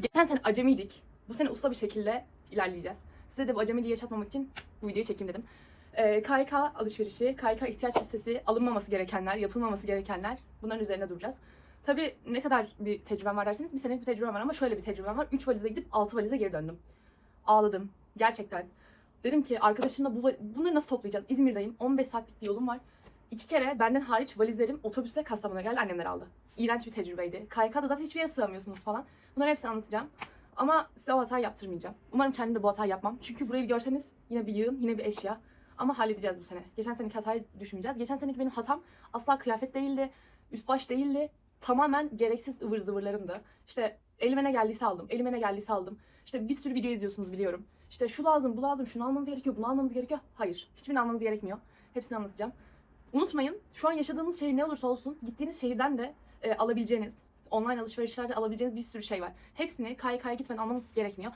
Geçen sene acemiydik. Bu sene usta bir şekilde ilerleyeceğiz. Size de bu acemiliği yaşatmamak için bu videoyu çekeyim dedim. Ee, KYK alışverişi, KYK ihtiyaç listesi, alınmaması gerekenler, yapılmaması gerekenler bunların üzerine duracağız. Tabii ne kadar bir tecrübem var derseniz bir senelik bir tecrübem var ama şöyle bir tecrübem var. 3 valize gidip 6 valize geri döndüm. Ağladım. Gerçekten. Dedim ki arkadaşımla bu bunları nasıl toplayacağız? İzmir'deyim. 15 saatlik bir yolum var. İki kere benden hariç valizlerim otobüsle Kastamonu'ya geldi. Annemler aldı. İğrenç bir tecrübeydi. KYK'da zaten hiçbir yere sığamıyorsunuz falan. Bunları hepsini anlatacağım. Ama size o hatayı yaptırmayacağım. Umarım kendim de bu hatayı yapmam. Çünkü burayı bir görseniz yine bir yığın, yine bir eşya. Ama halledeceğiz bu sene. Geçen seneki hatayı düşmeyeceğiz. Geçen seneki benim hatam asla kıyafet değildi, üst baş değildi. Tamamen gereksiz ıvır zıvırlarımdı. İşte elime ne geldiyse aldım, elime ne geldiyse aldım. İşte bir sürü video izliyorsunuz biliyorum. İşte şu lazım, bu lazım, şunu almanız gerekiyor, bunu almanız gerekiyor. Hayır, hiçbirini almanız gerekmiyor. Hepsini anlatacağım. Unutmayın, şu an yaşadığınız şehir ne olursa olsun, gittiğiniz şehirden de e, alabileceğiniz, online alışverişlerde alabileceğiniz bir sürü şey var. Hepsini KYK'ya gitmeden almanız gerekmiyor.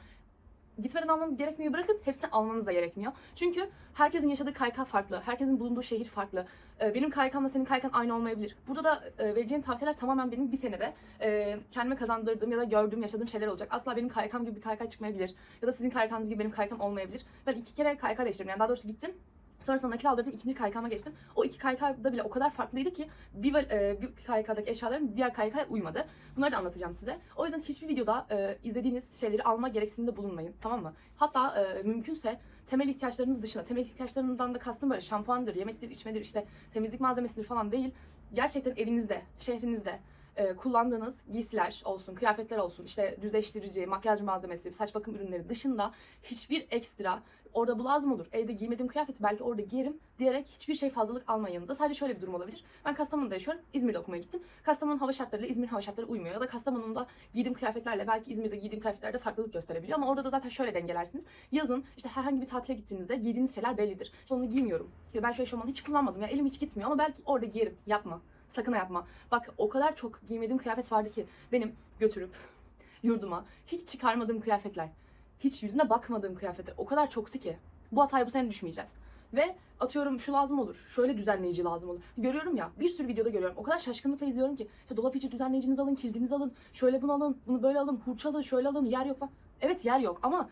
Gitmeden almanız gerekmiyor bırakın, hepsini almanız da gerekmiyor. Çünkü herkesin yaşadığı KYK farklı, herkesin bulunduğu şehir farklı. E, benim KYK'mla senin KYK'n aynı olmayabilir. Burada da e, vereceğim tavsiyeler tamamen benim bir senede e, kendime kazandırdığım ya da gördüğüm, yaşadığım şeyler olacak. Asla benim KYK'm gibi bir KYK çıkmayabilir. Ya da sizin KYK'nız gibi benim KYK'm olmayabilir. Ben iki kere KYK değiştirdim. Yani daha doğrusu gittim. Sonrasında nakil aldırdım. ikinci KYK'ma geçtim. O iki KYK'da bile o kadar farklıydı ki bir, e, bir KYK'daki eşyalarım diğer KYK'ya uymadı. Bunları da anlatacağım size. O yüzden hiçbir videoda e, izlediğiniz şeyleri alma gereksinimde bulunmayın. Tamam mı? Hatta e, mümkünse temel ihtiyaçlarınız dışında, temel ihtiyaçlarından da kastım böyle şampuandır, yemektir, içmedir, işte temizlik malzemesidir falan değil. Gerçekten evinizde, şehrinizde e, kullandığınız giysiler olsun, kıyafetler olsun, işte düzleştirici, makyaj malzemesi, saç bakım ürünleri dışında hiçbir ekstra orada bu lazım olur. Evde giymediğim kıyafeti belki orada giyerim diyerek hiçbir şey fazlalık almayın yanınıza. Sadece şöyle bir durum olabilir. Ben Kastamonu'da yaşıyorum. İzmir'de okumaya gittim. Kastamonu'nun hava şartlarıyla İzmir hava şartları uymuyor. Ya da Kastamonu'da giydiğim kıyafetlerle belki İzmir'de giydiğim kıyafetlerde farklılık gösterebiliyor. Ama orada da zaten şöyle dengelersiniz. Yazın işte herhangi bir tatile gittiğinizde giydiğiniz şeyler bellidir. İşte onu giymiyorum. Ya ben şu eşofmanı hiç kullanmadım. Ya elim hiç gitmiyor ama belki orada giyerim. Yapma. Sakın yapma. Bak o kadar çok giymediğim kıyafet vardı ki benim götürüp yurduma hiç çıkarmadığım kıyafetler, hiç yüzüne bakmadığım kıyafetler o kadar çoktu ki. Bu hatayı bu sene düşmeyeceğiz. Ve atıyorum şu lazım olur, şöyle düzenleyici lazım olur. Görüyorum ya, bir sürü videoda görüyorum. O kadar şaşkınlıkla izliyorum ki. İşte dolap içi düzenleyicinizi alın, kilidinizi alın, şöyle bunu alın, bunu böyle alın, hurç alın, şöyle alın, yer yok falan. Evet yer yok ama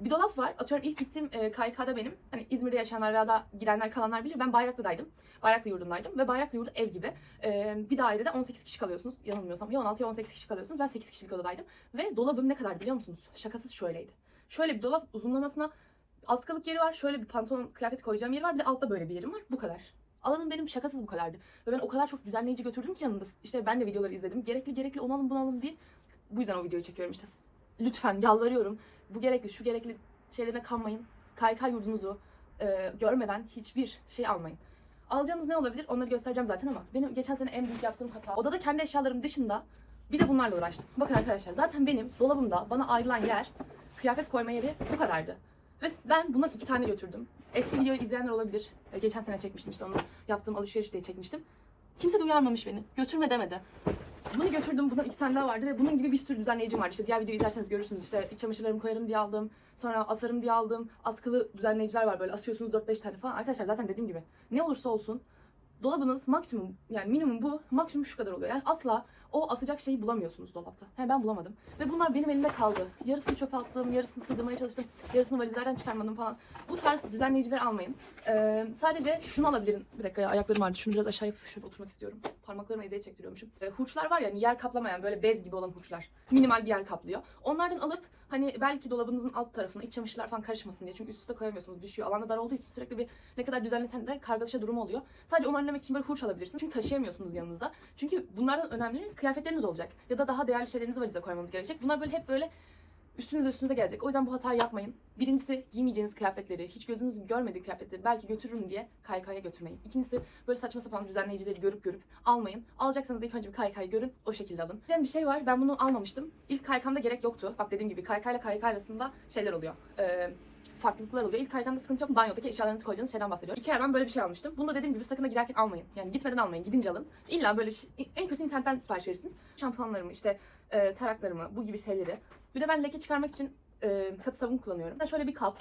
bir dolap var. Atıyorum ilk gittiğim e, KYK'da benim. Hani İzmir'de yaşayanlar veya da gidenler kalanlar bilir. Ben Bayraklı'daydım. Bayraklı yurdundaydım. Ve Bayraklı yurdu ev gibi. E, bir dairede 18 kişi kalıyorsunuz. Yanılmıyorsam ya 16 ya 18 kişi kalıyorsunuz. Ben 8 kişilik odadaydım. Ve dolabım ne kadar biliyor musunuz? Şakasız şöyleydi. Şöyle bir dolap uzunlamasına askılık yeri var. Şöyle bir pantolon kıyafet koyacağım yeri var. Bir de altta böyle bir yerim var. Bu kadar. Alanım benim şakasız bu kadardı. Ve ben o kadar çok düzenleyici götürdüm ki yanında. İşte ben de videoları izledim. Gerekli gerekli onu alın bunu alın diye. Bu yüzden o videoyu çekiyorum işte. Lütfen yalvarıyorum. Bu gerekli şu gerekli şeylerine kanmayın. KYK yurdunuzu e, görmeden hiçbir şey almayın. Alacağınız ne olabilir onları göstereceğim zaten ama benim geçen sene en büyük yaptığım hata odada kendi eşyalarım dışında bir de bunlarla uğraştım. Bakın arkadaşlar zaten benim dolabımda bana ayrılan yer kıyafet koyma yeri bu kadardı. Ve ben bundan iki tane götürdüm. Eski videoyu izleyenler olabilir. E, Geçen sene çekmiştim işte onu yaptığım alışveriş diye çekmiştim. Kimse de uyarmamış beni. Götürme demedi. Bunu götürdüm. Bundan iki tane daha vardı ve bunun gibi bir sürü düzenleyicim var. İşte diğer videoyu izlerseniz görürsünüz. İşte iç çamaşırlarımı koyarım diye aldım. Sonra asarım diye aldım. Askılı düzenleyiciler var böyle asıyorsunuz 4-5 tane falan. Arkadaşlar zaten dediğim gibi ne olursa olsun dolabınız maksimum yani minimum bu maksimum şu kadar oluyor. Yani asla o asacak şeyi bulamıyorsunuz dolapta. He ben bulamadım. Ve bunlar benim elimde kaldı. Yarısını çöpe attım, yarısını sığdırmaya çalıştım, yarısını valizlerden çıkarmadım falan. Bu tarz düzenleyicileri almayın. Ee, sadece şunu alabilirim. Bir dakika ya ayaklarım vardı. Şunu biraz aşağı yapıp şöyle oturmak istiyorum. Parmaklarıma eziyet çektiriyormuşum. Ee, hurçlar var ya hani yer kaplamayan böyle bez gibi olan hurçlar. Minimal bir yer kaplıyor. Onlardan alıp hani belki dolabınızın alt tarafına iç çamaşırlar falan karışmasın diye. Çünkü üst üste koyamıyorsunuz. Düşüyor. Alanda dar olduğu için sürekli bir ne kadar düzenlesen de kargaşa durumu oluyor. Sadece onu önlemek için böyle hurç alabilirsiniz. Çünkü taşıyamıyorsunuz yanınızda. Çünkü bunlardan önemli kıyafetleriniz olacak. Ya da daha değerli şeylerinizi valize koymanız gerekecek. Bunlar böyle hep böyle üstünüze üstünüze gelecek. O yüzden bu hatayı yapmayın. Birincisi giymeyeceğiniz kıyafetleri, hiç gözünüz görmediği kıyafetleri belki götürürüm diye KYK'ya götürmeyin. İkincisi böyle saçma sapan düzenleyicileri görüp görüp almayın. Alacaksanız da ilk önce bir KYK'yı görün, o şekilde alın. Bir şey var, ben bunu almamıştım. İlk KYK'mda gerek yoktu. Bak dediğim gibi KYK ile KYK arasında şeyler oluyor. Ee, farklılıklar oluyor. İlk kaygamda sıkıntı yok. Banyodaki eşyalarınızı koyacağınız şeyden bahsediyorum. İki yerden böyle bir şey almıştım. Bunu da dediğim gibi sakın da giderken almayın. Yani gitmeden almayın. Gidince alın. İlla böyle şey- en kötü internetten sipariş verirsiniz. Şampuanlarımı, işte e, taraklarımı, bu gibi şeyleri. Bir de ben leke çıkarmak için e, katı sabun kullanıyorum. De şöyle bir kap.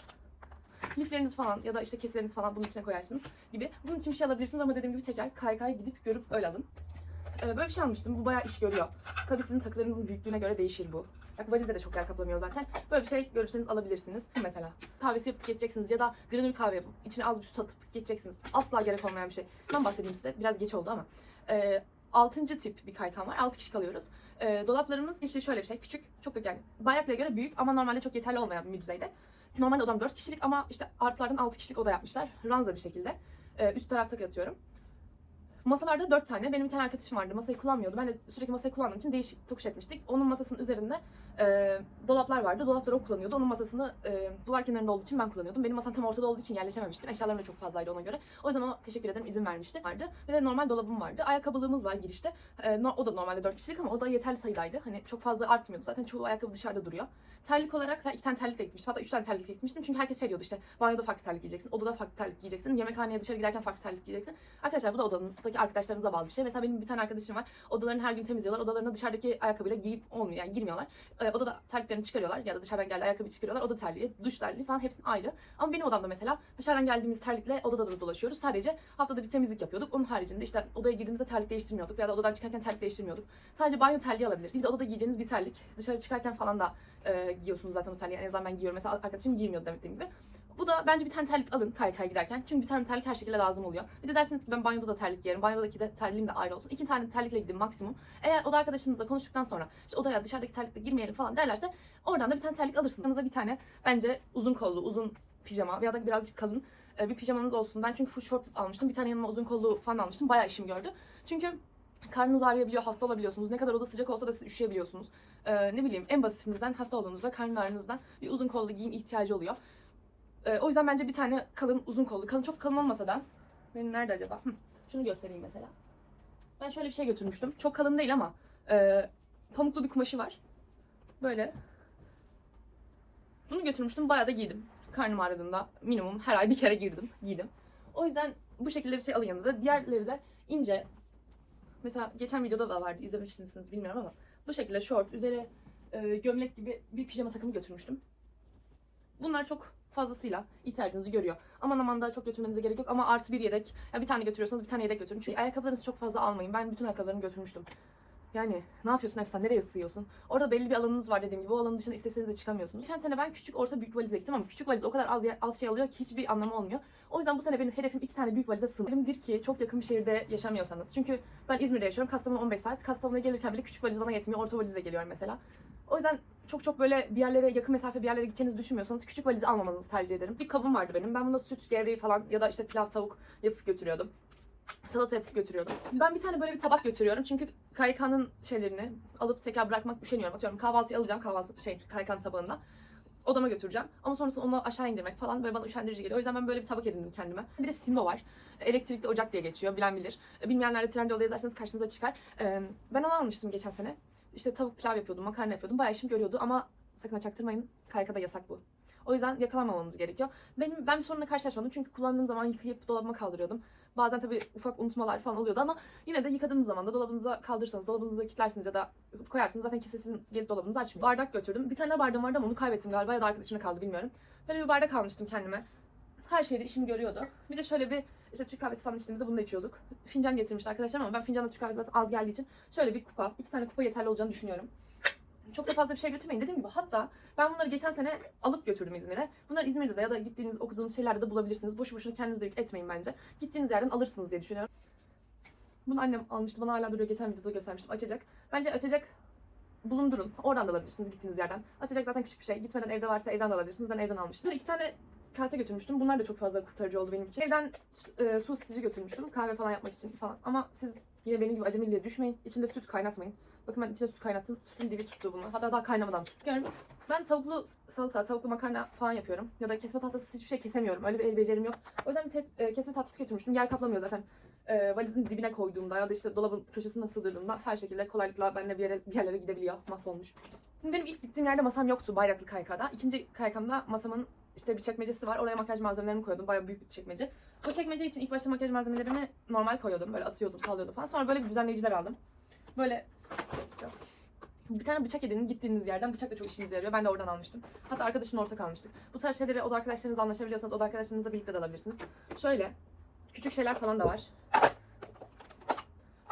Lifleriniz falan ya da işte kesileriniz falan bunun içine koyarsınız gibi. Bunun için bir şey alabilirsiniz ama dediğim gibi tekrar kaykay gidip görüp öyle alın. Ee, böyle bir şey almıştım. Bu bayağı iş görüyor. Tabii sizin takılarınızın büyüklüğüne göre değişir bu. Bak valizde de çok yer kaplamıyor zaten. Böyle bir şey görürseniz alabilirsiniz. Mesela kahvesi yapıp geçeceksiniz ya da granül kahve yapıp içine az bir süt atıp geçeceksiniz. Asla gerek olmayan bir şey. Ben bahsedeyim size. Biraz geç oldu ama. Ee, altıncı tip bir kaykam var. 6 kişi kalıyoruz. Ee, dolaplarımız işte şöyle bir şey. Küçük. Çok da yani bayraklıya göre büyük ama normalde çok yeterli olmayan bir düzeyde. Normalde odam 4 kişilik ama işte artılardan 6 kişilik oda yapmışlar. Ranza bir şekilde. Ee, üst tarafta yatıyorum. Masalarda 4 tane. Benim bir tane arkadaşım vardı. Masayı kullanmıyordu. Ben de sürekli masayı kullandığım için değişik tokuş etmiştik. Onun masasının üzerinde e, dolaplar vardı. Dolapları o kullanıyordu. Onun masasını e, duvar kenarında olduğu için ben kullanıyordum. Benim masam tam ortada olduğu için yerleşememiştim. Eşyalarım da çok fazlaydı ona göre. O yüzden ona teşekkür ederim izin vermişti. Vardı. Bir de normal dolabım vardı. Ayakkabılığımız var girişte. E, no- o da normalde 4 kişilik ama o da yeterli sayıdaydı. Hani çok fazla artmıyordu. Zaten çoğu ayakkabı dışarıda duruyor. Terlik olarak iki tane terlikle gitmiştim. Hatta üç tane terlikle gitmiştim. Çünkü herkes şey diyordu işte banyoda farklı terlik giyeceksin, odada farklı terlik giyeceksin, yemekhaneye dışarı giderken farklı terlik giyeceksin. Arkadaşlar bu da odanızdaki arkadaşlarınıza bağlı bir şey. Mesela benim bir tane arkadaşım var. Odalarını her gün temizliyorlar. Odalarına dışarıdaki ayakkabıyla giyip olmuyor. Yani girmiyorlar. Ee, odada terliklerini çıkarıyorlar ya da dışarıdan geldi ayakkabı çıkarıyorlar. Oda terliği, duş terliği falan hepsinin ayrı. Ama benim odamda mesela dışarıdan geldiğimiz terlikle odada da dolaşıyoruz. Sadece haftada bir temizlik yapıyorduk. Onun haricinde işte odaya girdiğimizde terlik değiştirmiyorduk ya da odadan çıkarken terlik değiştirmiyorduk. Sadece banyo terliği alabilirsiniz. Bir de odada giyeceğiniz bir terlik. Dışarı çıkarken falan da e, giyiyorsunuz zaten o terliği. En azından ben giyiyorum. Mesela arkadaşım giymiyordu dediğim gibi. Bu da bence bir tane terlik alın kaykaya giderken. Çünkü bir tane terlik her şekilde lazım oluyor. Bir de dersiniz ki ben banyoda da terlik giyerim. Banyodaki de terliğim de ayrı olsun. İki tane terlikle gidin maksimum. Eğer oda arkadaşınızla konuştuktan sonra işte odaya dışarıdaki terlikle girmeyelim falan derlerse oradan da bir tane terlik alırsınız. Yanınıza bir tane bence uzun kollu, uzun pijama ya da birazcık kalın e, bir pijamanız olsun. Ben çünkü full short almıştım. Bir tane yanıma uzun kollu falan almıştım. Bayağı işim gördü. Çünkü karnınız ağrıyabiliyor, hasta olabiliyorsunuz. Ne kadar oda sıcak olsa da siz üşüyebiliyorsunuz. Ee, ne bileyim en basitinden hasta olduğunuzda karın ağrınızdan bir uzun kollu giyim ihtiyacı oluyor. Ee, o yüzden bence bir tane kalın uzun kollu. Kalın çok kalın olmasa da benim nerede acaba? Hı, şunu göstereyim mesela. Ben şöyle bir şey götürmüştüm. Çok kalın değil ama e, pamuklu bir kumaşı var. Böyle. Bunu götürmüştüm. Bayağı da giydim. Karnım ağrıdığında minimum her ay bir kere girdim, giydim. O yüzden bu şekilde bir şey alın yanınıza. Diğerleri de ince. Mesela geçen videoda da vardı. izlemişsiniz bilmiyorum ama bu şekilde short, üzeri e, gömlek gibi bir pijama takımı götürmüştüm. Bunlar çok fazlasıyla ihtiyacınızı görüyor. Aman aman daha çok götürmenize gerek yok ama artı bir yedek. Ya bir tane götürüyorsanız bir tane yedek götürün. Çünkü ayakkabılarınızı çok fazla almayın. Ben bütün ayakkabılarımı götürmüştüm. Yani ne yapıyorsun Efsan? Nereye sığıyorsun? Orada belli bir alanınız var dediğim gibi. O alanın dışına isteseniz de çıkamıyorsunuz. Geçen sene ben küçük orta büyük valize gittim ama küçük valiz o kadar az, az şey alıyor ki hiçbir anlamı olmuyor. O yüzden bu sene benim hedefim iki tane büyük valize sığmaktır ki çok yakın bir şehirde yaşamıyorsanız. Çünkü ben İzmir'de yaşıyorum. Kastamonu 15 saat. Kastamonu'ya gelirken bile küçük valiz bana yetmiyor. Orta valizle geliyorum mesela. O yüzden çok çok böyle bir yerlere yakın mesafe bir yerlere gideceğinizi düşünmüyorsanız küçük valizi almamanızı tercih ederim. Bir kabım vardı benim. Ben bunda süt, gevreği falan ya da işte pilav, tavuk yapıp götürüyordum. Salata yapıp götürüyordum. Ben bir tane böyle bir tabak götürüyorum. Çünkü KYK'nın şeylerini alıp tekrar bırakmak üşeniyorum. Atıyorum kahvaltıyı alacağım kahvaltı şey KYK'nın tabağında. Odama götüreceğim. Ama sonrasında onu aşağı indirmek falan böyle bana üşendirici geliyor. O yüzden ben böyle bir tabak edindim kendime. Bir de Simbo var. Elektrikli ocak diye geçiyor. Bilen bilir. Bilmeyenler de Trendyol'da yazarsanız karşınıza çıkar. Ee, Ben onu almıştım geçen sene. İşte tavuk pilav yapıyordum, makarna yapıyordum. Bayağı işim görüyordu ama sakın ha çaktırmayın. KYK'da yasak bu. O yüzden yakalanmamanız gerekiyor. Benim, ben bir sorunla karşılaşmadım çünkü kullandığım zaman yıkayıp dolabıma kaldırıyordum. Bazen tabii ufak unutmalar falan oluyordu ama yine de yıkadığınız zaman da dolabınıza kaldırırsanız, dolabınıza kilitlersiniz ya da koyarsınız zaten kimse sizin gelip dolabınızı açmıyor. Bardak götürdüm. Bir tane bardağım vardı ama onu kaybettim galiba ya da arkadaşımda kaldı bilmiyorum. Böyle bir bardak almıştım kendime. Her şeyde işim görüyordu. Bir de şöyle bir işte Türk kahvesi falan içtiğimizde bunu da içiyorduk. Fincan getirmişti arkadaşlar ama ben fincanla Türk kahvesi zaten az geldiği için şöyle bir kupa, iki tane kupa yeterli olacağını düşünüyorum. Çok da fazla bir şey götürmeyin. Dediğim gibi hatta ben bunları geçen sene alıp götürdüm İzmir'e. Bunları İzmir'de de ya da gittiğiniz okuduğunuz şeylerde de bulabilirsiniz. Boşu boşuna kendinize yük etmeyin bence. Gittiğiniz yerden alırsınız diye düşünüyorum. Bunu annem almıştı. Bana hala duruyor. Geçen videoda göstermiştim. Açacak. Bence açacak bulundurun. Oradan da alabilirsiniz gittiğiniz yerden. Açacak zaten küçük bir şey. Gitmeden evde varsa evden de alabilirsiniz. Ben evden almıştım. Böyle iki tane kase götürmüştüm. Bunlar da çok fazla kurtarıcı oldu benim için. Evden e, su ısıtıcı götürmüştüm. Kahve falan yapmak için falan. Ama siz yine benim gibi acemiliğe düşmeyin. İçinde süt kaynatmayın. Bakın ben içine süt kaynattım. Sütün dibi tuttu bunu. Hatta daha kaynamadan tuttu. Görün. Ben tavuklu salata, tavuklu makarna falan yapıyorum. Ya da kesme tahtası hiçbir şey kesemiyorum. Öyle bir el becerim yok. O yüzden tet- e, kesme tahtası götürmüştüm. Yer kaplamıyor zaten. E, valizin dibine koyduğumda ya da işte dolabın köşesine sığdırdığımda her şekilde kolaylıkla benimle bir, yere, bir yerlere gidebiliyor. Mahvolmuş. Benim ilk gittiğim yerde masam yoktu Bayraklı KYK'da. İkinci KYK'mda masamın işte bir çekmecesi var. Oraya makyaj malzemelerimi koyuyordum. Bayağı büyük bir çekmece. O çekmece için ilk başta makyaj malzemelerimi normal koyuyordum. Böyle atıyordum, sallıyordum falan. Sonra böyle bir düzenleyiciler aldım. Böyle bir tane bıçak edinin gittiğiniz yerden bıçak da çok işinize yarıyor. Ben de oradan almıştım. Hatta arkadaşımla ortak almıştık. Bu tarz şeyleri oda arkadaşlarınızla anlaşabiliyorsanız oda arkadaşlarınızla birlikte de alabilirsiniz. Şöyle küçük şeyler falan da var.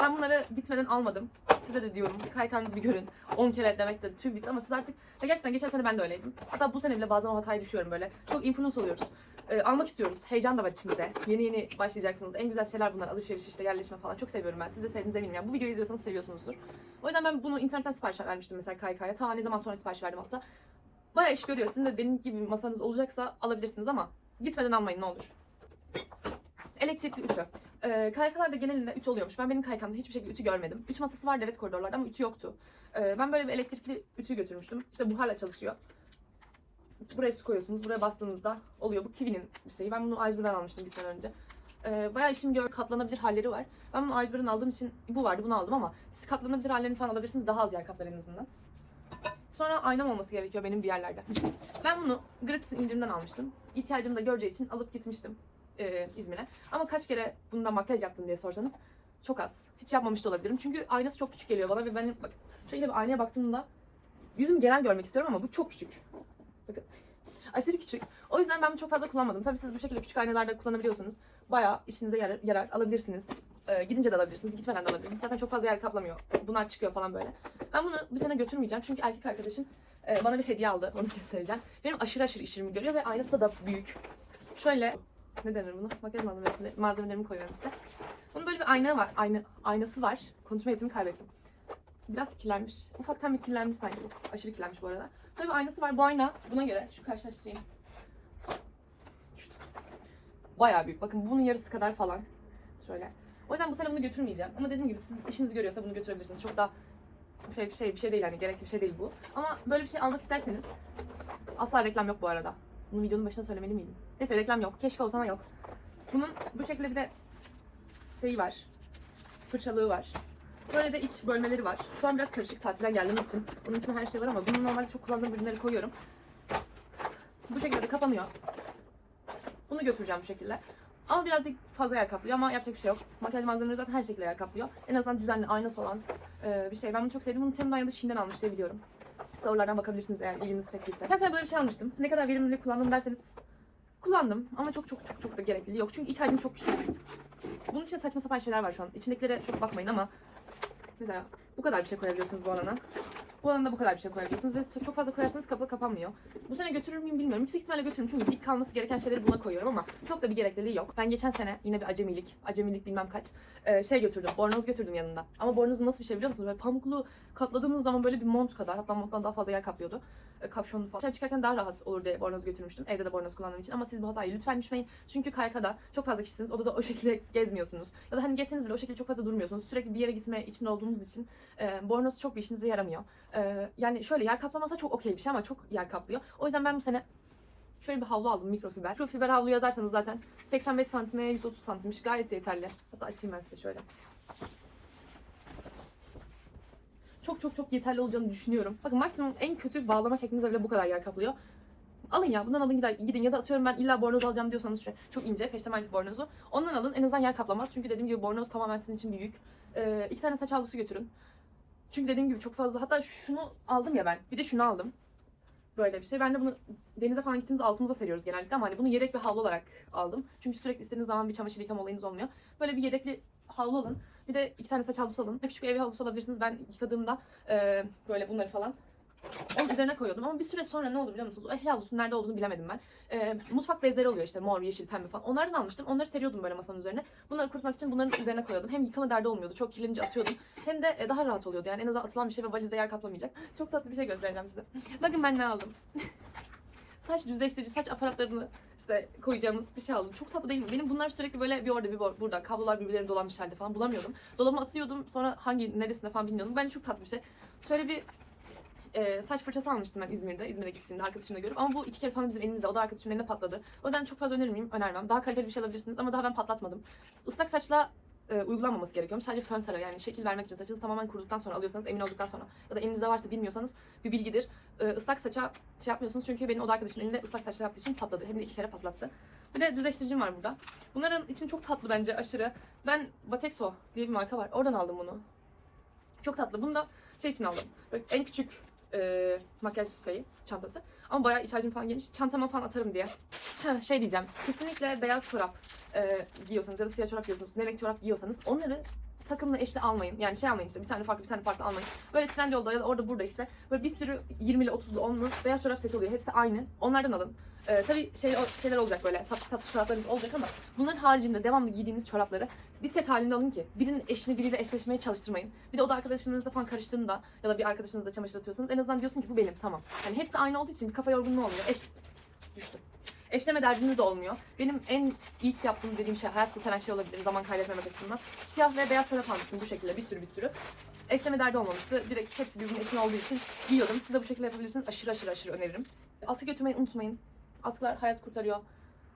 Ben bunları gitmeden almadım. Size de diyorum. Kaykanınızı bir görün. 10 kere demek de tüy bitti ama siz artık ya gerçekten geçen sene ben de öyleydim. Hatta bu sene bile bazen o hataya düşüyorum böyle. Çok influence oluyoruz. Ee, almak istiyoruz. Heyecan da var içimizde. Yeni yeni başlayacaksınız. En güzel şeyler bunlar. Alışveriş işte yerleşme falan. Çok seviyorum ben. Siz de sevdiğinize eminim. Yani bu videoyu izliyorsanız seviyorsunuzdur. O yüzden ben bunu internetten sipariş vermiştim mesela KYK'ya. Ta ne zaman sonra sipariş verdim hatta. Bayağı iş görüyor. Sizin de benim gibi masanız olacaksa alabilirsiniz ama gitmeden almayın ne olur. Elektrikli ütü. Ee, kaykalarda genelinde ütü oluyormuş. Ben benim kaykamda hiçbir şekilde ütü görmedim. Ütü masası vardı evet koridorlarda ama ütü yoktu. Ee, ben böyle bir elektrikli ütü götürmüştüm. İşte buharla çalışıyor. Buraya su koyuyorsunuz. Buraya bastığınızda oluyor. Bu Kiwi'nin bir şeyi. Ben bunu Iceberg'den almıştım bir sene önce. Ee, bayağı işim gör katlanabilir halleri var. Ben bunu Iceberg'den aldığım için bu vardı bunu aldım ama siz katlanabilir hallerini falan alabilirsiniz. Daha az yer kaplar en azından. Sonra aynam olması gerekiyor benim bir yerlerde. Ben bunu gratis indirimden almıştım. İhtiyacımı da göreceği için alıp gitmiştim e, İzmir'e. Ama kaç kere bundan makyaj yaptın diye sorsanız çok az. Hiç yapmamış da olabilirim. Çünkü aynası çok küçük geliyor bana ve benim bakın şöyle bir aynaya baktığımda yüzümü genel görmek istiyorum ama bu çok küçük. Bakın aşırı küçük. O yüzden ben bunu çok fazla kullanmadım. Tabii siz bu şekilde küçük aynalarda kullanabiliyorsanız bayağı işinize yarar, yarar alabilirsiniz. Ee, gidince de alabilirsiniz, gitmeden de alabilirsiniz. Zaten çok fazla yer kaplamıyor. Bunlar çıkıyor falan böyle. Ben bunu bir sene götürmeyeceğim çünkü erkek arkadaşım e, bana bir hediye aldı. Onu göstereceğim. Benim aşırı aşırı işimi görüyor ve aynası da büyük. Şöyle ne denir bunu? Makyaj malzemesini, malzemelerimi koyuyorum size. Bunun böyle bir ayna var. Ayna, aynası var. Konuşma yetimi kaybettim. Biraz kirlenmiş. Ufaktan bir kirlenmiş sanki. Aşırı kirlenmiş bu arada. Böyle bir aynası var. Bu ayna buna göre şu karşılaştırayım. Düştü. Bayağı büyük. Bakın bunun yarısı kadar falan. Şöyle. O yüzden bu sene bunu götürmeyeceğim. Ama dediğim gibi siz işiniz görüyorsa bunu götürebilirsiniz. Çok da şey, şey bir şey değil yani gerekli bir şey değil bu. Ama böyle bir şey almak isterseniz asla reklam yok bu arada. Bunu videonun başına söylemeli miydim? Neyse reklam yok. Keşke olsa ama yok. Bunun bu şekilde bir de şeyi var. Fırçalığı var. Böyle de iç bölmeleri var. Şu an biraz karışık tatilden geldiğimiz için. Bunun için her şey var ama bunu normalde çok kullandığım ürünleri koyuyorum. Bu şekilde de kapanıyor. Bunu götüreceğim bu şekilde. Ama birazcık fazla yer kaplıyor ama yapacak bir şey yok. Makyaj malzemeleri zaten her şekilde yer kaplıyor. En azından düzenli aynası olan e, bir şey. Ben bunu çok sevdim. Bunu Temu'dan ya da Şii'den almış diye biliyorum. Size oralardan bakabilirsiniz eğer ilginizi çektiyse. Ben sana böyle bir şey almıştım. Ne kadar verimli kullandım derseniz kullandım ama çok çok çok çok da gerekliliği yok. Çünkü iç hacmi çok küçük. Bunun için saçma sapan şeyler var şu an. İçindekilere çok bakmayın ama mesela bu kadar bir şey koyabiliyorsunuz bu alana. Bu alanda bu kadar bir şey koyabiliyorsunuz ve çok fazla koyarsanız kapı kapanmıyor. Bu sene götürür müyüm bilmiyorum. Yüksek ihtimalle götürürüm çünkü dik kalması gereken şeyleri buna koyuyorum ama çok da bir gerekliliği yok. Ben geçen sene yine bir acemilik, acemilik bilmem kaç e, şey götürdüm. Bornoz götürdüm yanında. Ama bornozu nasıl bir şey biliyor musunuz? Böyle pamuklu katladığımız zaman böyle bir mont kadar hatta monttan daha fazla yer kaplıyordu. E, kapşonlu falan. Dışarı çıkarken daha rahat olur diye bornoz götürmüştüm. Evde de bornoz kullandığım için ama siz bu hatayı lütfen düşmeyin. Çünkü kaykada çok fazla kişisiniz. Odada o şekilde gezmiyorsunuz. Ya da hani gezseniz bile o şekilde çok fazla durmuyorsunuz. Sürekli bir yere gitme içinde olduğunuz için e, bornoz çok bir işinize yaramıyor. E, yani şöyle yer kaplaması çok okey bir şey ama çok yer kaplıyor. O yüzden ben bu sene şöyle bir havlu aldım mikrofiber. Mikrofiber havlu yazarsanız zaten 85 santime 130 santimmiş gayet yeterli. Hatta açayım ben size şöyle. Çok çok çok yeterli olacağını düşünüyorum. Bakın maksimum en kötü bağlama şeklinizde bile bu kadar yer kaplıyor. Alın ya bundan alın gider gidin ya da atıyorum ben illa bornoz alacağım diyorsanız şu çok ince peştemallik bornozu. Ondan alın en azından yer kaplamaz. Çünkü dediğim gibi bornoz tamamen sizin için büyük. Ee, iki tane saç havlusu götürün. Çünkü dediğim gibi çok fazla hatta şunu aldım ya ben. Bir de şunu aldım. Böyle bir şey. Ben de bunu denize falan gittiğimiz altımıza seriyoruz genellikle ama hani bunu yedek bir havlu olarak aldım. Çünkü sürekli istediğiniz zaman bir çamaşır yıkama olayınız olmuyor. Böyle bir yedekli havlu alın. Bir de iki tane saç havlusu alın. Küçük bir ev havlusu alabilirsiniz. Ben yıkadığımda e, böyle bunları falan onun üzerine koyuyordum ama bir süre sonra ne oldu biliyor musunuz? O ehli havlusunun nerede olduğunu bilemedim ben. E, mutfak bezleri oluyor işte mor, yeşil, pembe falan. Onlardan almıştım. Onları seriyordum böyle masanın üzerine. Bunları kurutmak için bunların üzerine koyuyordum. Hem yıkama derdi olmuyordu. Çok kirlenince atıyordum. Hem de e, daha rahat oluyordu. Yani en azından atılan bir şey ve valizde yer kaplamayacak. Çok tatlı bir şey göstereceğim size. Bakın ben ne aldım. saç düzleştirici, saç aparatlarını işte koyacağımız bir şey aldım. Çok tatlı değil mi? Benim bunlar sürekli böyle bir orada bir burada. Kablolar birbirlerine dolanmış halde falan bulamıyordum. Dolabıma atıyordum. Sonra hangi neresinde falan bilmiyordum. Bence çok tatlı bir şey. Şöyle bir e, saç fırçası almıştım ben İzmir'de. İzmir'e gittiğimde arkadaşımla görüp. Ama bu iki kere falan bizim elimizde. O da arkadaşımın elinde patladı. O yüzden çok fazla önermeyeyim, önermem. Daha kaliteli bir şey alabilirsiniz ama daha ben patlatmadım. Islak saçla e, uygulanmaması gerekiyor. Sadece fön tarağı yani şekil vermek için saçınız tamamen kuruduktan sonra alıyorsanız emin olduktan sonra ya da elinizde varsa bilmiyorsanız bir bilgidir. E, ıslak saça şey yapmıyorsunuz çünkü benim o da arkadaşımın elinde ıslak saçla yaptığı için patladı. Hem de iki kere patlattı. Bir de düzleştiricim var burada. Bunların için çok tatlı bence aşırı. Ben Batexo diye bir marka var. Oradan aldım bunu. Çok tatlı. Bunu da şey için aldım. Böyle en küçük e, makyaj şeyi, çantası. Ama bayağı iç hacim falan geniş. Çantama falan atarım diye. Şey diyeceğim. Kesinlikle beyaz çorap e, giyiyorsanız ya da siyah çorap giyiyorsanız, ne renk çorap giyiyorsanız onları takımlı eşli almayın. Yani şey almayın işte bir tane farklı bir tane farklı almayın. Böyle Trendyol'da ya da orada burada işte böyle bir sürü 20'li 30'lu 10'lu beyaz çorap seti oluyor. Hepsi aynı. Onlardan alın. Ee, tabii şey, şeyler olacak böyle tatlı tatlı çoraplarınız olacak ama bunların haricinde devamlı giydiğiniz çorapları bir set halinde alın ki birinin eşini biriyle eşleşmeye çalıştırmayın. Bir de o da arkadaşlarınızla falan karıştığında ya da bir arkadaşınızla çamaşır atıyorsanız en azından diyorsun ki bu benim tamam. Yani hepsi aynı olduğu için kafa yorgunluğu olmuyor. Eş düştü. Eşleme derdiniz de olmuyor. Benim en ilk yaptığım dediğim şey hayat kurtaran şey olabilir zaman kaybetmemek açısından. Siyah ve beyaz çorap almıştım bu şekilde bir sürü bir sürü. Eşleme derdi olmamıştı. Direkt hepsi birbirinin eşin olduğu için giyiyordum. Siz de bu şekilde yapabilirsiniz. Aşırı aşırı aşırı öneririm. Askı götürmeyi unutmayın. Askılar hayat kurtarıyor.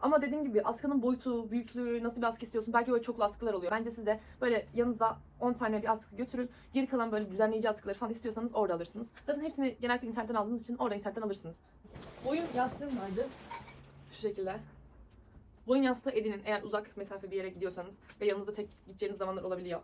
Ama dediğim gibi askının boyutu, büyüklüğü, nasıl bir askı istiyorsun? Belki böyle çoklu askılar oluyor. Bence siz de böyle yanınızda 10 tane bir askı götürün. Geri kalan böyle düzenleyici askıları falan istiyorsanız orada alırsınız. Zaten hepsini genellikle internetten aldığınız için orada internetten alırsınız. Boyun yastığım vardı. Şu şekilde. Boyun yastığı edinin eğer uzak mesafe bir yere gidiyorsanız ve yanınızda tek gideceğiniz zamanlar olabiliyor.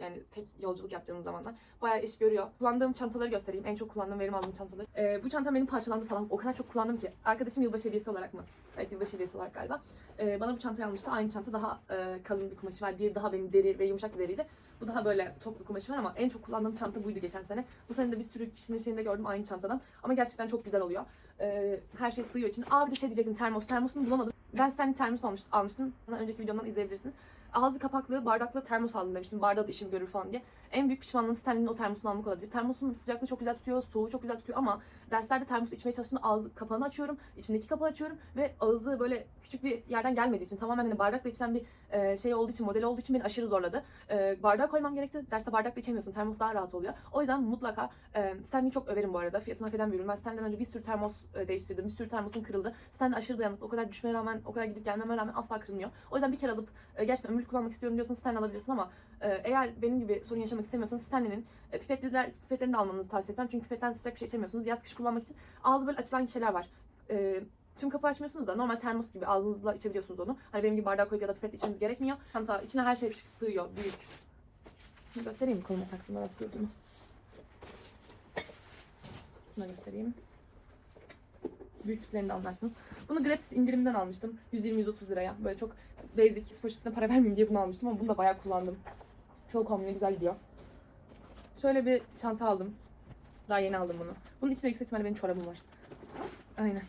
Yani tek yolculuk yapacağınız zamanlar. Bayağı iş görüyor. Kullandığım çantaları göstereyim. En çok kullandığım, verim aldığım çantaları. Ee, bu çantam benim parçalandı falan. O kadar çok kullandım ki. Arkadaşım yılbaşı hediyesi olarak mı? Evet yılbaşı hediyesi olarak galiba. Ee, bana bu çantayı almıştı. Aynı çanta daha e, kalın bir kumaşı var. Diğeri daha benim deri ve yumuşak bir deriydi. Bu daha böyle toplu kumaşı var ama en çok kullandığım çanta buydu geçen sene. Bu sene de bir sürü kişinin şeyinde gördüm aynı çantadan. Ama gerçekten çok güzel oluyor. Ee, her şey sığıyor için. Aa bir de şey diyecektim termos. Termosunu bulamadım. Ben Stanley termos almıştım. almıştım. Önceki videomdan izleyebilirsiniz. Ağzı kapaklı, bardaklı termos aldım demiştim. Bardağı da işim görür falan diye. En büyük pişmanlığım Stanley'nin o termosunu almak olabilir. Termosun sıcaklığı çok güzel tutuyor, soğuğu çok güzel tutuyor ama derslerde termos içmeye çalıştığımda ağzı kapağını açıyorum, içindeki kapağı açıyorum ve ağzı böyle küçük bir yerden gelmediği için tamamen hani bardakla içilen bir e, şey olduğu için, modeli olduğu için beni aşırı zorladı. E, bardağa koymam gerekti. Derste bardakla içemiyorsun. Termos daha rahat oluyor. O yüzden mutlaka e, Stanley'i çok överim bu arada. Fiyatını hak eden bir ürün. Ben Stanley'den önce bir sürü termos e, değiştirdim. Bir sürü termosum kırıldı. Stanley aşırı dayanıklı. O kadar düşmeye rağmen, o kadar gidip gelmeme rağmen asla kırılmıyor. O yüzden bir kere alıp e, gerçekten ömür kullanmak istiyorum diyorsanız Stanley alabilirsin ama e, eğer benim gibi sorun yaşamak istemiyorsanız Stanley'nin e, pipetlerini de almanızı tavsiye etmem. Çünkü pipetten sıcak bir şey içemiyorsunuz. Yaz kış kullanmak için ağzı böyle açılan şeyler var. E, Tüm kapağı açmıyorsunuz da normal termos gibi ağzınızla içebiliyorsunuz onu. Hani benim gibi bardağa koyup ya da pipetle içmeniz gerekmiyor. Çanta içine her şey sığıyor, büyük. Şimdi göstereyim mi koluma taktığımda nasıl durduğunu. Şuna göstereyim. Büyüklüklerini de anlarsınız. Bunu gratis indirimden almıştım. 120-130 liraya. Böyle çok basic, poşetine para vermeyeyim diye bunu almıştım ama bunu da bayağı kullandım. Çok kombine güzel gidiyor. Şöyle bir çanta aldım. Daha yeni aldım bunu. Bunun içinde yüksek ihtimalle benim çorabım var. Aynen.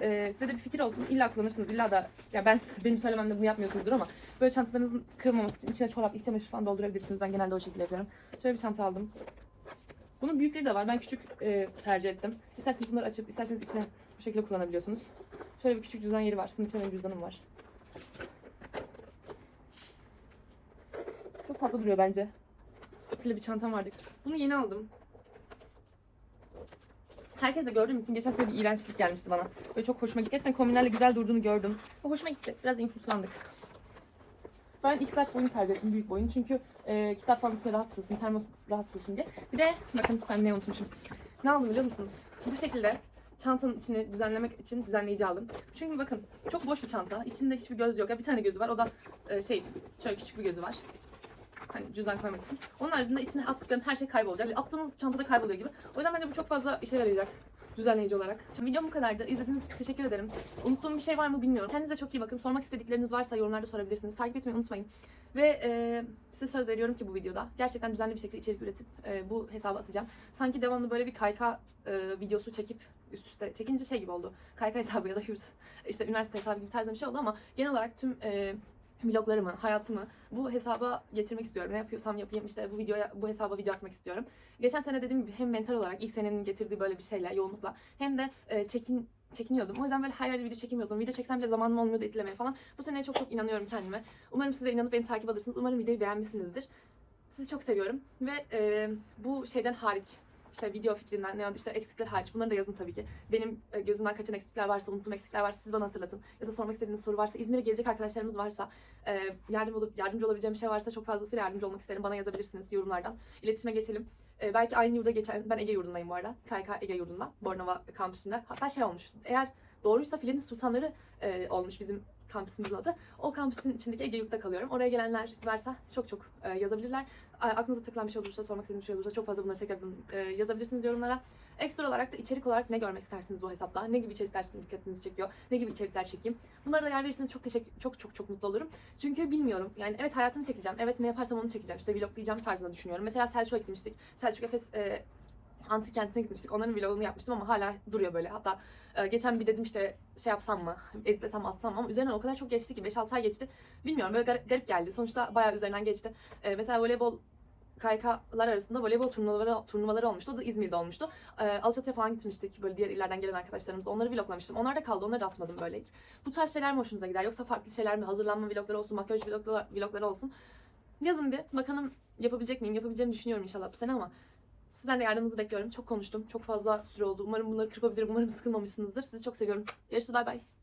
Ee, size de bir fikir olsun. İlla kullanırsınız. İlla da ya ben benim söylememde bunu yapmıyorsunuzdur ama böyle çantalarınızın kırılmaması için içine çorap, iç çamaşır falan doldurabilirsiniz. Ben genelde o şekilde yapıyorum. Şöyle bir çanta aldım. Bunun büyükleri de var. Ben küçük e, tercih ettim. İsterseniz bunları açıp isterseniz içine bu şekilde kullanabiliyorsunuz. Şöyle bir küçük cüzdan yeri var. Bunun içinde benim cüzdanım var. Çok tatlı duruyor bence. Şöyle bir çantam vardı. Bunu yeni aldım. Herkes de gördüğüm için geçen sene bir iğrençlik gelmişti bana. Böyle çok hoşuma gitti. Gerçekten kombinlerle güzel durduğunu gördüm. O hoşuma gitti. Biraz impulslandık. Ben X-Large boyunu tercih ettim. Büyük boyun. Çünkü e, kitap falan içine rahat sığsın. Termos rahat sığsın diye. Bir de bakın ben ne unutmuşum. Ne aldım biliyor musunuz? Bu şekilde çantanın içini düzenlemek için düzenleyici aldım. Çünkü bakın çok boş bir çanta. İçinde hiçbir göz yok. Ya bir tane gözü var. O da e, şey için. Şöyle küçük bir gözü var. Hani cüzdan koymak için. Onun haricinde içine attıkların her şey kaybolacak. Attığınız çantada kayboluyor gibi. O yüzden bence bu çok fazla işe yarayacak düzenleyici olarak. Videom bu kadardı. İzlediğiniz için teşekkür ederim. Unuttuğum bir şey var mı bilmiyorum. Kendinize çok iyi bakın. Sormak istedikleriniz varsa yorumlarda sorabilirsiniz. Takip etmeyi unutmayın. Ve e, size söz veriyorum ki bu videoda gerçekten düzenli bir şekilde içerik üretip e, bu hesaba atacağım. Sanki devamlı böyle bir kayka e, videosu çekip üst üste çekince şey gibi oldu. Kayka hesabı ya da yurt, işte üniversite hesabı gibi tarzda bir şey oldu ama genel olarak tüm e, vloglarımı, hayatımı bu hesaba getirmek istiyorum. Ne yapıyorsam yapayım işte bu videoya, bu hesaba video atmak istiyorum. Geçen sene dediğim gibi hem mental olarak ilk senenin getirdiği böyle bir şeyle, yoğunlukla hem de e, çekin çekiniyordum. O yüzden böyle her yerde video çekemiyordum. Video çeksem bile zamanım olmuyordu editlemeye falan. Bu sene çok çok inanıyorum kendime. Umarım siz de inanıp beni takip alırsınız. Umarım videoyu beğenmişsinizdir. Sizi çok seviyorum. Ve e, bu şeyden hariç işte video fikrinden ya da işte eksikler hariç bunları da yazın tabii ki. Benim e, gözümden kaçan eksikler varsa, unuttuğum eksikler varsa siz bana hatırlatın. Ya da sormak istediğiniz soru varsa, İzmir'e gelecek arkadaşlarımız varsa, e, yardım olup yardımcı olabileceğim bir şey varsa çok fazlasıyla yardımcı olmak isterim. Bana yazabilirsiniz yorumlardan. İletişime geçelim. E, belki aynı yurda geçen, ben Ege yurdundayım bu arada. KK Ege yurdunda, Bornova kampüsünde. Hatta şey olmuş, eğer doğruysa Fileniz Sultanları olmuş bizim kampüsümüzün adı. O kampüsün içindeki Ege Yurt'ta kalıyorum. Oraya gelenler varsa çok çok e, yazabilirler. Aklınıza takılan bir şey olursa, sormak istediğiniz bir şey olursa çok fazla bunları tekrardan e, yazabilirsiniz yorumlara. Ekstra olarak da içerik olarak ne görmek istersiniz bu hesapta? Ne gibi içerikler sizin dikkatinizi çekiyor? Ne gibi içerikler çekeyim? Bunlara da yer verirseniz çok teşekkür çok çok çok mutlu olurum. Çünkü bilmiyorum. Yani evet hayatımı çekeceğim. Evet ne yaparsam onu çekeceğim. İşte vloglayacağım tarzında düşünüyorum. Mesela Selçuk'a gitmiştik. Selçuk Efes e, antik kentine gitmiştik. Onların vlogunu yapmıştım ama hala duruyor böyle. Hatta e, geçen bir dedim işte şey yapsam mı, editlesem atsam ama üzerinden o kadar çok geçti ki 5-6 ay geçti. Bilmiyorum böyle gar- garip geldi. Sonuçta bayağı üzerinden geçti. E, mesela voleybol KYK'lar arasında voleybol turnuvaları turnuvaları olmuştu. O da İzmir'de olmuştu. E, Alaçatı'ya falan gitmiştik. Böyle diğer illerden gelen arkadaşlarımızla. Onları vloglamıştım. Onlar da kaldı. Onları da atmadım böyle hiç. Bu tarz şeyler mi hoşunuza gider? Yoksa farklı şeyler mi? Hazırlanma vlogları olsun, makyaj vlogları, vlogları olsun. Yazın bir. Bakalım yapabilecek miyim? Yapabileceğimi düşünüyorum inşallah bu sene ama Sizden de yardımınızı bekliyorum. Çok konuştum. Çok fazla süre oldu. Umarım bunları kırpabilirim. Umarım sıkılmamışsınızdır. Sizi çok seviyorum. Görüşürüz. Bay bay.